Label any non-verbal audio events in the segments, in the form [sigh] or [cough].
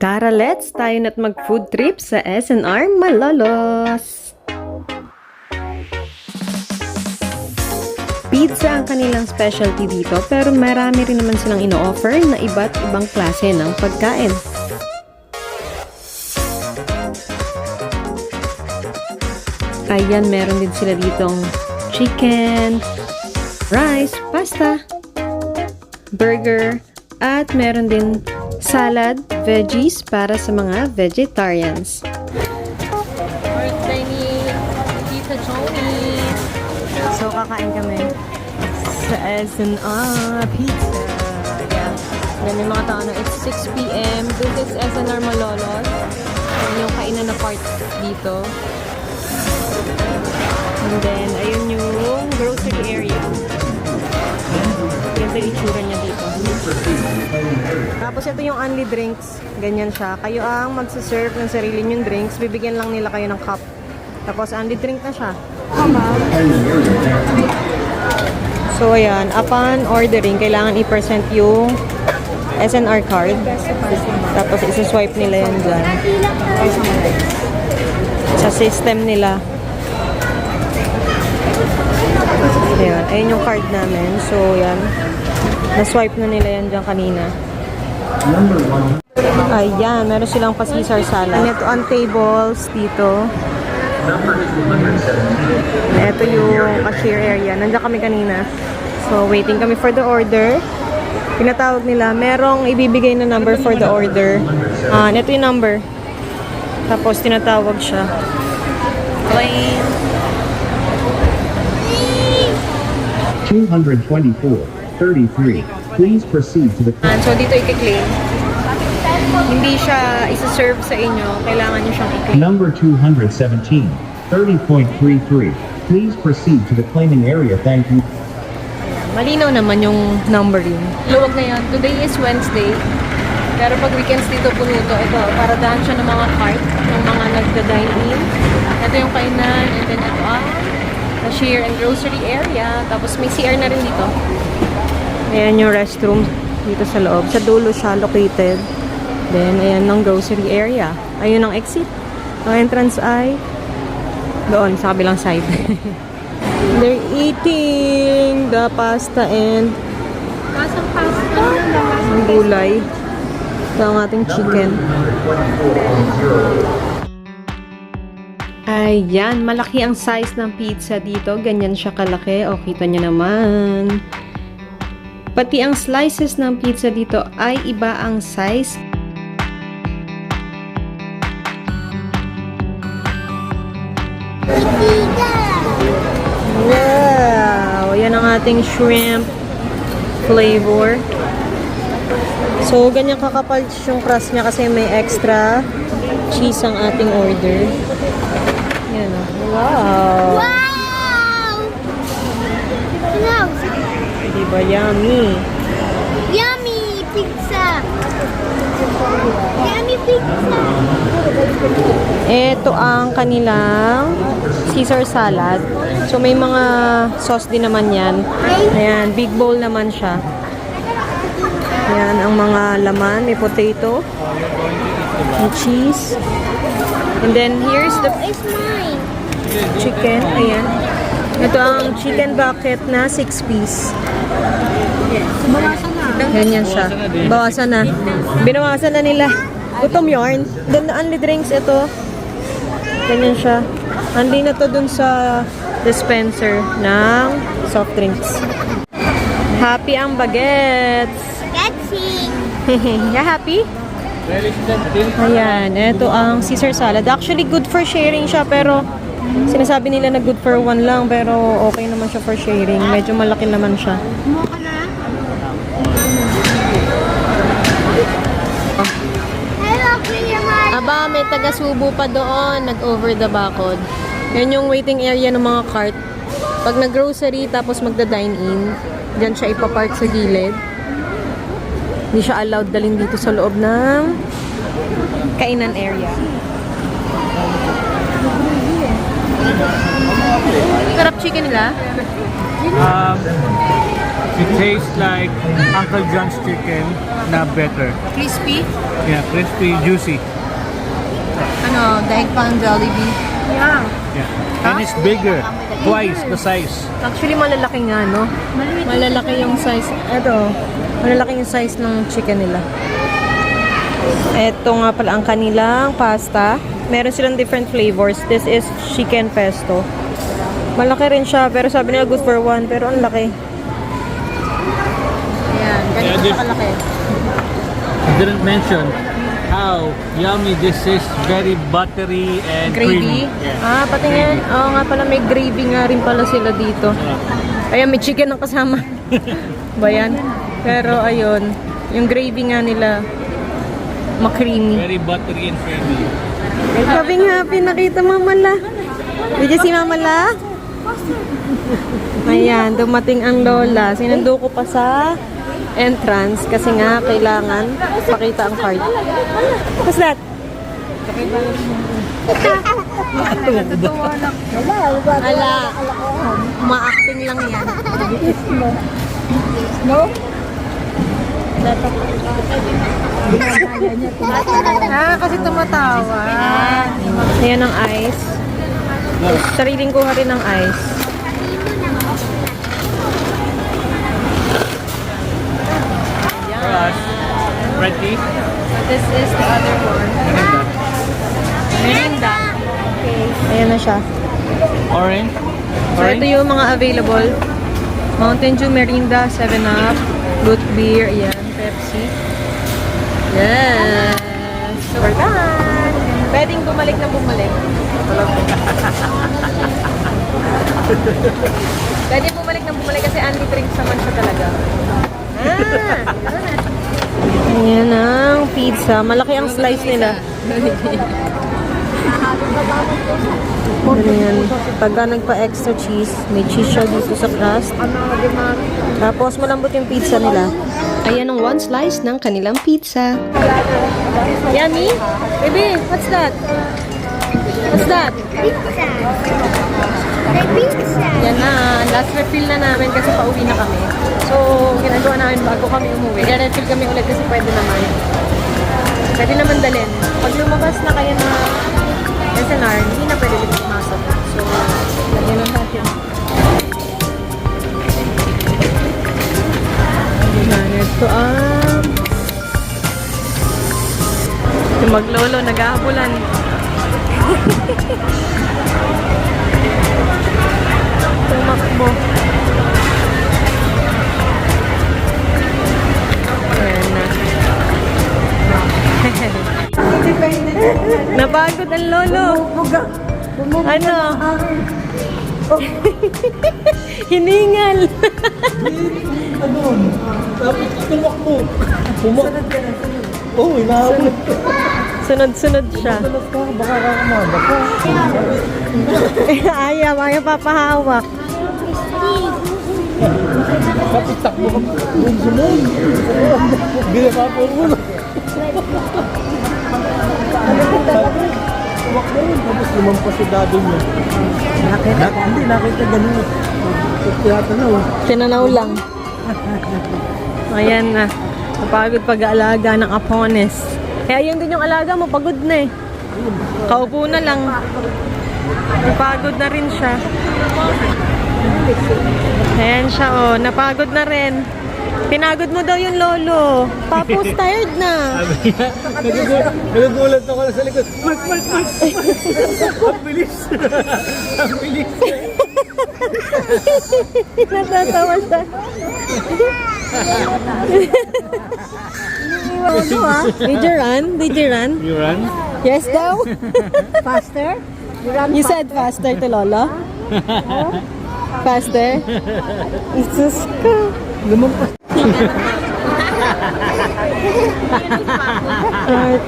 Tara, let's tayo na't mag-food trip sa SNR Malolos! Pizza ang kanilang specialty dito pero marami rin naman silang ino-offer na iba't ibang klase ng pagkain. Ayan, meron din sila ditong chicken, rice, pasta, burger, at meron din salad, veggies para sa mga vegetarians. Birthday ni Tita Johnny. So, kakain kami sa SNR Pizza. Yeah. Then, may mga tao na it's 6 p.m. This is SNR Malolos. Yan yung kainan na part dito. And then, ayun yung grocery area. Yung itsura niya dito. Tapos ito yung only drinks. Ganyan siya. Kayo ang magsaserve ng sarili nyong drinks. Bibigyan lang nila kayo ng cup. Tapos only drink na siya. So, ayan. Upon ordering, kailangan i-present yung SNR card. Tapos, isa-swipe nila yan dyan. Sa system nila. Ayan. Ayan yung card namin. So, yan. Na-swipe na nila yan dyan kanina. Ayan. Meron silang pa-Caesar salad. And ito ang tables dito. Ito yung cashier area. Nandiyan kami kanina. So, waiting kami for the order. Pinatawag nila, merong ibibigay na number for the order. Ah, ito yung number. Tapos, tinatawag siya. Claim. 224, 33. Please proceed to the And so, dito i-claim. Hindi siya isa-serve sa inyo. Kailangan nyo siyang i-claim. number 217, 30.33. Please proceed to the claiming area. Thank you. Malinaw naman yung numbering. Luwag na yan. Today is Wednesday. Pero pag weekends dito puno to, ito, para dahan siya ng mga cart, ng mga nagda-dine in. Ito yung kainan, and then ito ang cashier and grocery area. Tapos may CR na rin dito. Ayan yung restroom dito sa loob. Sa dulo siya located. Then, ayan ng grocery area. Ayun ang exit. Ang entrance ay doon sa kabilang side. [laughs] They're eating the pasta and Pasang pasta. ang gulay. Ito ang ating chicken. Ayan, malaki ang size ng pizza dito. Ganyan siya kalaki. O, kita nyo naman. Pati ang slices ng pizza dito ay iba ang size. Wow! Yan ang ating shrimp flavor. So, ganyan kakapal yung crust niya kasi may extra cheese ang ating order. Yan o. Wow! Wow! Diba yummy? yummy pizza. Yummy pizza. Ito ang kanilang Caesar salad. So, may mga sauce din naman yan. Ayan, big bowl naman siya. Ayan, ang mga laman. May potato. May cheese. And then, here's the chicken. Ayan. Ito ang chicken bucket na 6 piece. Ganyan siya. Bawasan na. Binawasan na nila. Gutom yarn. Then, only drinks ito. Ganyan siya. Hindi na to dun sa dispenser ng soft drinks. Happy ang bagets. Getting. [laughs] yeah, happy? Ayan, ito ang Caesar salad. Actually, good for sharing siya, pero sinasabi nila na good for one lang, pero okay naman siya for sharing. Medyo malaki naman siya. Aba, may taga-subo pa doon, nag-over the bakod. Yan yung waiting area ng mga cart. Pag nag-grocery, tapos magda-dine in, dyan siya ipapark sa gilid. Hindi siya allowed dalhin dito sa loob ng kainan area. Sarap chicken nila. Um, it tastes like Uncle John's chicken na better. Crispy. Yeah, crispy, juicy. Ano, daig pang Jollibee. Yeah. Yeah. And it's bigger. Twice the size. Actually, malalaki nga, no? Malalaki yung size. Ito, malalaki yung size ng chicken nila. Ito nga pala ang kanilang pasta. Meron silang different flavors. This is chicken pesto. Malaki rin siya, pero sabi nila good for one. Pero ang laki. Ayan, ganito Yeah, yeah, kalaki. I didn't mention how yummy this is. Very buttery and Gravy? creamy. Yeah. Ah, pati nga, oo nga pala, may gravy nga rin pala sila dito. Ayan, may chicken ang kasama. [laughs] ba yan? Pero ayun, yung gravy nga nila, makreamy. Very buttery and creamy. Having happy, nakita mamala. Did you see mamala? Ayan, dumating ang lola. Sinundo ko pa sa entrance kasi nga kailangan pakita ang card. What's that? Ala, ma-acting lang yan. Ah, kasi tumatawa. Ayan ang ice. Sariling kuha rin ng ice. For us, red tea. This is the other one. Merinda. Ayan na siya. Orange. So, ito yung mga available. Mountain Dew, Merinda, 7-Up, Root Beer, ayan, Pepsi. Yes! So, we're done! Pwedeng bumalik na bumalik. [laughs] Pwede bumalik na bumalik kasi anti drinks naman siya talaga. Ah! Ayan ang pizza. Malaki ang slice nila. Ganyan. Pagka nagpa-extra cheese, may cheese siya dito sa crust. Tapos malambot yung pizza nila. Ayan ang one slice ng kanilang pizza. Yummy? Baby, what's that? What's that? Pizza. The pizza. Yan na, last refill na namin kasi pauwi na kami. So, ginagawa namin bago kami umuwi. Kaya refill kami ulit kasi pwede naman. Pwede naman dalhin. Pag lumabas na kayo na SNR, hindi na pwede ulit Yung maglolo, nag-aabulan. Tumakbo. Ayan na. [laughs] Napagod ang lolo. Ano? [laughs] Hiningal. Oh, inahabol. Sunod-sunod siya. Baka kakamada ka. [laughs] ayaw, ayaw papahawak. Kapit takbo ka. Doon sumunod. Binaba po mo. Tumakbo yun. Tapos lumampas si daddy niya. Nakita? Hindi, nakita ganun. Tiyatanaw. Tinanaw lang. Ayan na. Napagod pag-aalaga ng apones. Kaya yun din yung alaga mo, pagod na eh. Kaupo na lang. Napagod na rin siya. Ayan siya oh, napagod na rin. Pinagod mo daw yung lolo. Tapos [laughs] tired na. Nagugulat, ako sa likod. Mark, Mark, Mark! Ang bilis! [laughs] Ang bilis! Natatawa siya. Ano ah? Did you run? Did you run? You run? Yes daw? [laughs] faster? You, said faster to Lolo? [laughs] faster? Jesus ko. Lumampas. Heart.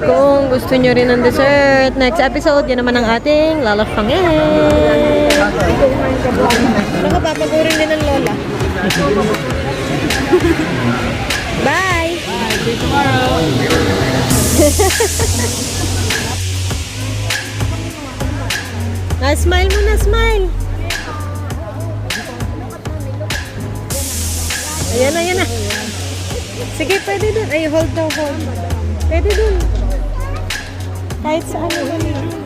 Kung gusto nyo rin ng dessert, next episode, yan naman ang ating lalafangin. Nakapapagurin din ng Lola. [laughs] Bye! [laughs] See you tomorrow! Ah, smile muna, smile. Ayan na, ayan na. Sige, pwede dun. Ay, hold daw, hold. Pwede dun. Kahit sa.